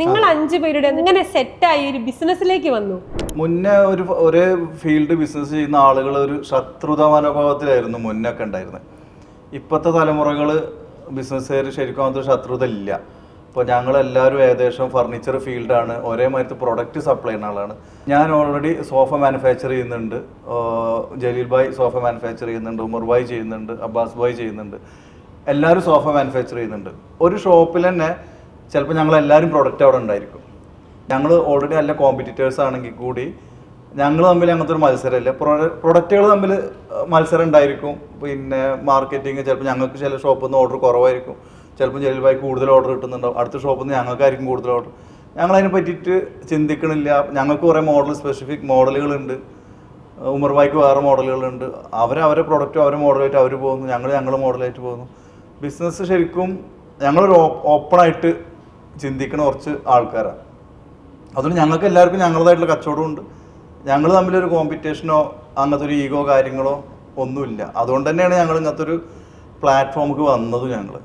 നിങ്ങൾ അഞ്ചു പേരുടെ എങ്ങനെ സെറ്റായി ഒരു ബിസിനസ്സിലേക്ക് വന്നു. മുന്നേ ഒരു ഒരേ ഫീൽഡ് ബിസിനസ് ചെയ്യുന്ന ആളുകൾ ഒരു ശത്രുത മനോഭാവത്തിലായിരുന്നു മുന്നൊക്കെ ഉണ്ടായിരുന്നത് ഇപ്പോഴത്തെ തലമുറകൾ ബിസിനസ്സുകാർ ശരിക്കും അങ്ങനത്തെ ഒരു ശത്രുത ഇല്ല. ഇപ്പോൾ ഞങ്ങളെല്ലാവരും ഏകദേശം ഫർണിച്ചർ ഫീൽഡാണ് ഒരേ മാതിരത്തെ പ്രൊഡക്റ്റ് സപ്ലൈ ചെയ്യുന്ന ആളാണ്. ഞാൻ ഓൾറെഡി സോഫ മാനുഫാക്ചർ ചെയ്യുന്നുണ്ട്. ജലീൽ ഭായ് സോഫ മാനുഫാക്ചർ ചെയ്യുന്നുണ്ട്. ഉമർ ഭായ് ചെയ്യുന്നുണ്ട്. അബ്ബാസ് ഭായ് ചെയ്യുന്നുണ്ട്. എല്ലാവരും സോഫ മാനുഫാക്ചർ ചെയ്യുന്നുണ്ട്. ഒരു ഷോപ്പിൽ തന്നെ ചിലപ്പോൾ ഞങ്ങൾ എല്ലാവരും പ്രൊഡക്റ്റ് അവിടെ ഉണ്ടായിരിക്കും. ഞങ്ങൾ ഓൾറെഡി നല്ല കോമ്പറ്റീറ്റേഴ്സ് ആണെങ്കിൽ കൂടി ഞങ്ങൾ തമ്മിൽ അങ്ങനത്തെ ഒരു മത്സരമില്ല. പ്രൊഡക്റ്റുകൾ തമ്മിൽ മത്സരം ഉണ്ടായിരിക്കും. പിന്നെ മാർക്കറ്റിംഗ് ചിലപ്പോൾ ഞങ്ങൾക്ക് ചില ഷോപ്പിൽ നിന്ന് ഓർഡർ കുറവായിരിക്കും. ചിലപ്പോൾ ജലീൽഭായി കൂടുതൽ ഓർഡർ കിട്ടുന്നുണ്ടാവും. അടുത്ത ഷോപ്പിൽ നിന്ന് ഞങ്ങൾക്കായിരിക്കും കൂടുതൽ ഓർഡർ ഞങ്ങൾ അതിനെ പറ്റിയിട്ട് ചിന്തിക്കണില്ല. ഞങ്ങൾക്ക് കുറേ മോഡൽ സ്പെസിഫിക് മോഡലുകളുണ്ട് ഉമർ ഭായിക്ക് വേറെ മോഡലുകളുണ്ട് അവർ അവരെ പ്രൊഡക്റ്റ് അവരെ മോഡലായിട്ട് അവർ പോകുന്നു. ഞങ്ങൾ ഞങ്ങളുടെ മോഡലായിട്ട് പോകുന്നു. ബിസിനസ് ശരിക്കും ഞങ്ങളൊരു ഓപ്പണായിട്ട് ചിന്തിക്കുന്ന കുറച്ച് ആൾക്കാരാണ് അതുകൊണ്ട് ഞങ്ങൾക്ക് എല്ലാവർക്കും ഞങ്ങളുടേതായിട്ടുള്ള കച്ചവടമുണ്ട്. ഞങ്ങൾ തമ്മിലൊരു കോമ്പറ്റീഷനോ അങ്ങനത്തെ ഒരു ഈഗോ കാര്യങ്ങളോ ഒന്നുമില്ല. അതുകൊണ്ട് തന്നെയാണ് ഞങ്ങൾ ഇങ്ങനത്തെ ഒരു പ്ലാറ്റ്ഫോമിലേക്ക് വന്നത് ഞങ്ങൾ